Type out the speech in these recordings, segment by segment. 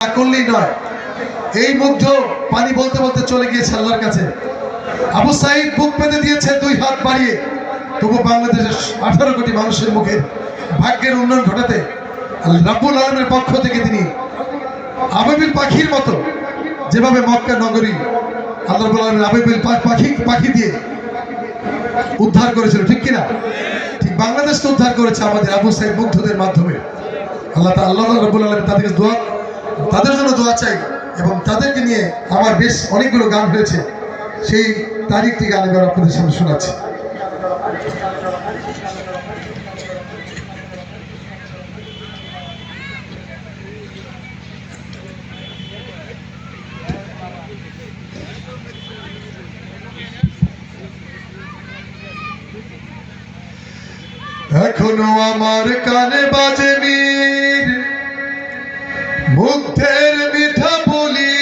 করলেই নয়। এই মুগ্ধ পানি বলতে বলতে চলে গিয়েছে আল্লাহর কাছে। আবু সাইদ বুক পেতে দিয়েছে, দুই হাত বাড়িয়ে। তবু বাংলাদেশের আঠারো কোটি মানুষের মুখে ভাগ্যের উন্নয়ন ঘটাতে রাব্বুল আলমের পক্ষ থেকে তিনি আবেবিল পাখির মতো যেভাবে মক্কা নগরী আল্লাহ আলমের আবেবিল পাখি পাখি দিয়ে উদ্ধার করেছিল, ঠিক কিনা? ঠিক বাংলাদেশকে উদ্ধার করেছে আমাদের আবু সাইদ মুগ্ধদের মাধ্যমে। আল্লাহ আল্লাহ রব্বুল আলম তাদেরকে দোয়া তাদের জন্য দোয়া চাই এবং তাদেরকে নিয়ে আমার বেশ অনেকগুলো গান হয়েছে। সেই তারিখটি গান এবার আপনাদের সামনে শোনাচ্ছি। এখনও আমার কানে বাজে বলি।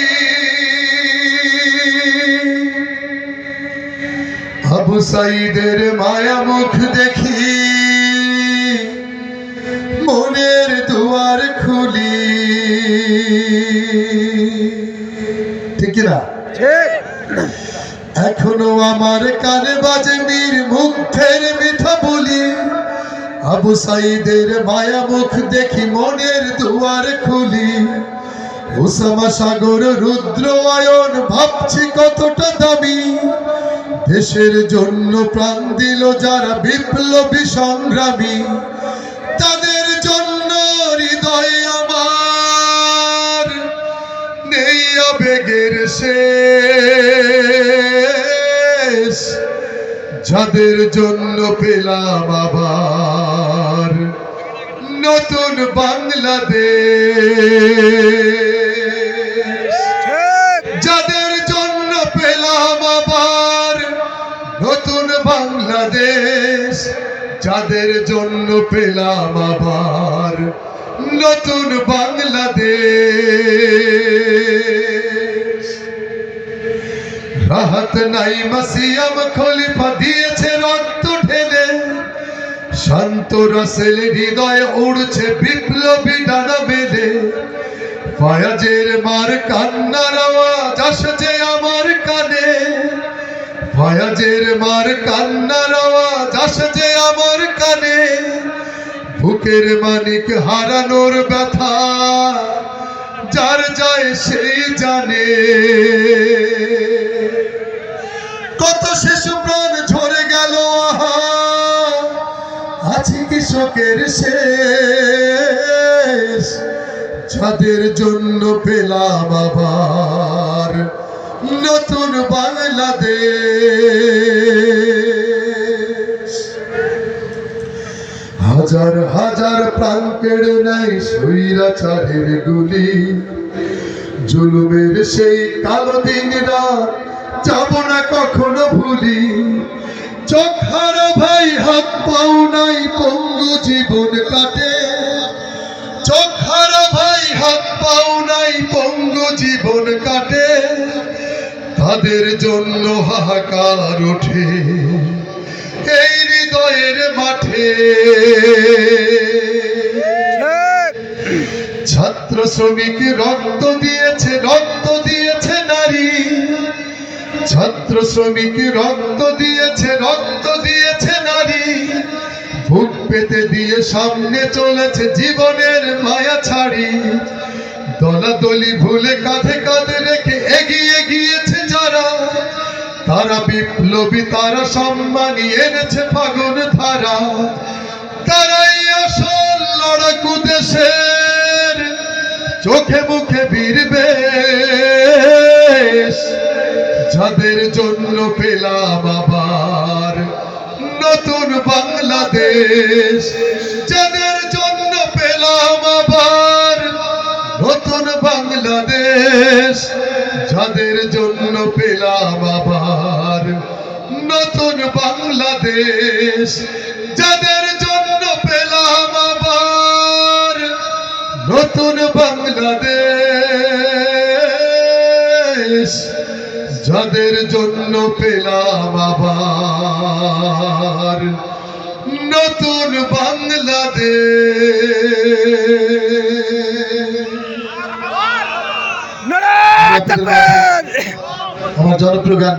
আবু সাইদের মায়া মুখ দেখি মনের দুয়ার খুলি। ঠিক না এখনও আমার কানে বাজে মীর মুগ্ধের মিঠা বলি। আবু সাইদের মায়া মুখ দেখি মনের দুয়ার খুলি। ওসামা সাগর রুদ্র আয়ন ভাবছি কতটা দামি। দেশের জন্য প্রাণ দিল যারা বিপ্লবী সংগ্রামী। তাদের জন্য হৃদয় আমার। নেই আবেগের শেষ। যাদের জন্য পেলাম আবার। নতুন বাংলাদেশ। বাংলাদেশ, যাদের জন্য পেলাম আবার নতুন বাংলাদেশ। নাই মাসিয়াম খলিফা দিয়েছে রক্ত ঢেলে, শান্ত রাসেল হৃদয়ে উড়ছে বিপ্লবী ডানা বেঁধে। ফয়াজের মার কান্নার আওয়াজ আসছে আমার কানে। ফয়াজের মার কান্নার আওয়াজ আসছে আমার কানে। বুকের মানিক হারানোর ব্যথা, যার যায় সেই জানে। কত শিশু প্রাণ ঝরে গেল আছে কৃষকের শেষ। যাদের জন্য পেলাম আবার নতুন বাংলাদেশ। হাজার হাজার প্রাণ কেড়ে নেয় স্বৈরাচারের গুলি। জুলুমের সেই কালো দিন যাব না কখনো ভুলি। চোখ হারা ভাই হাত পাও নাই, পঙ্গু জীবন কাটে। চোখ হারা ভাই হাত পাও নাই, পঙ্গু জীবন কাটে। তাদের জন্য হাহাকার ওঠে। এই হৃদয়ের মাঠে ছাত্র শ্রমিক রক্ত দিয়েছে রক্ত দিয়েছে নারী। ছাত্র শ্রমিক রক্ত দিয়েছে রক্ত দিয়েছে নারী। বুক পেতে দিয়ে সামনে চলেছে জীবনের মায়া ছাড়ি। দলাদলি ভুলে কাঁধে তারা বিপ্লবী, তারা সম্মানী এনেছে ফাগুন ধারা। তারাই আসল লড়াকু দেশের, চোখে মুখে বীরবে যাদের জন্য পেলাম আবার নতুন বাংলাদেশ নতুন বাংলাদেশ যাদের জন্য পেলাম আবার নতুন বাংলাদেশ যাদের জন্য পেলাম আবার নতুন বাংলাদেশ। আমার জনপ্রিয় গান